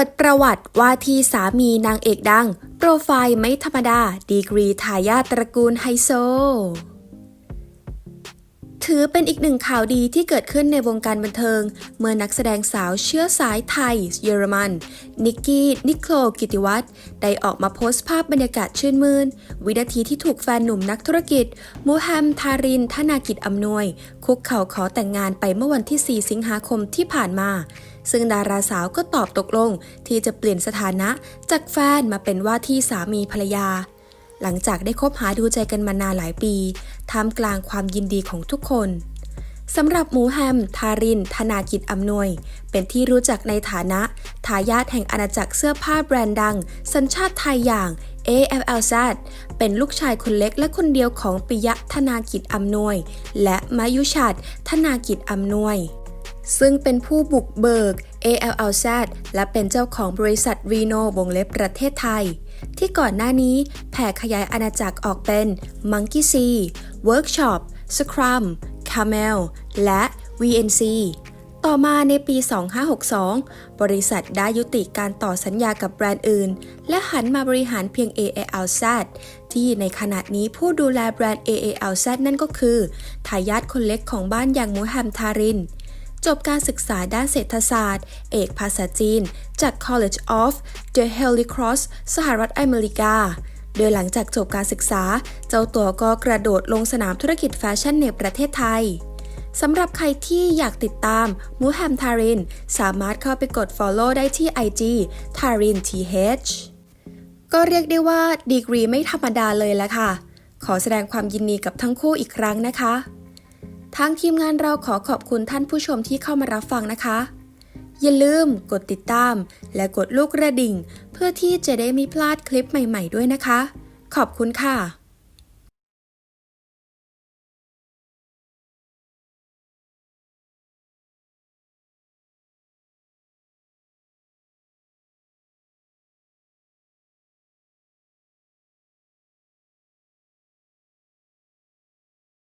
ิดประวัติว่าที่สามีนางเอกดัง โปรไฟล์ไม่ธรรมดา ดีกรีทายาทตระกูลไฮโซ ถือเป็นอีกหนึ่งข่าวดีที่เกิดขึ้นในวงการบันเทิง เมื่อนักแสดงสาวเชื้อสายไทย เยอรมัน นิกกี้ นิโคลกิติวัฒน์ได้ออกมาโพสต์ภาพบรรยากาศชื่นมื่น วินาทีที่ถูกแฟนหนุ่มนักธุรกิจมูฮัมทาริน ธนากิจอำนวย คุกเข่าขอแต่งงานไปเมื่อวันที่ 4 สิงหาคมที่ผ่านมา ซึ่งดาราสาวก็ตอบตกลงที่จะเปลี่ยนสถานะจากแฟนมาเป็นว่าที่สามีภรรยา หลังจากได้คบหาดูใจกันมานานหลายปีท่ามกลางความยินดีของทุกคนสำหรับหมูแฮม ทาริน ธนากิจอำนวย เป็นที่รู้จักในฐานะ ทายาทแห่งอาณาจักรเสื้อผ้าแบรนด์ดัง สัญชาติไทยอย่าง AFLZ เป็นลูกชายคนเล็กและคนเดียวของปิยะธนากิจอำนวย และมายุชัดธนากิจอำนวย ซึ่งเป็นผู้บุกเบิก ALLZ และเป็นเจ้าของบริษัทรีโนวงเล็บประเทศไทย ที่ก่อนหน้านี้แผ่ขยายอาณาจักรออกเป็น Monkey C Workshop Scrum Camel และ VNC ต่อมาในปี 2562 บริษัทได้ยุติการต่อสัญญากับแบรนด์อื่น และหันมาบริหารเพียง AALZ ที่ในขณะนี้ผู้ดูแลแบรนด์ AALZ นั่นก็คือ ทายาทคนเล็กของบ้านอย่างมูฮัมทาริน จบการศึกษาด้านเศรษฐศาสตร์ เอกภาษาจีน จาก College of the Holy Cross สหรัฐอเมริกา โดยหลังจากจบการศึกษา เจ้าตัวก็กระโดดลงสนามธุรกิจแฟชั่นในประเทศไทยสำหรับใครที่อยากติดตามมูฮัมทาริน สามารถเข้าไปกด Follow ได้ที่ IG Tarin TH ก็เรียกได้ว่าดีกรีไม่ธรรมดาเลยละค่ะ ขอแสดงความยินดีกับทั้งคู่อีกครั้งนะคะ ทางทีมงานเราขอขอบคุณท่านผู้ชมที่เข้ามารับฟังนะคะ อย่าลืมกดติดตาม และกดลูกกระดิ่ง เพื่อที่จะได้ไม่พลาดคลิปใหม่ ๆ ด้วยนะคะ ขอบคุณค่ะ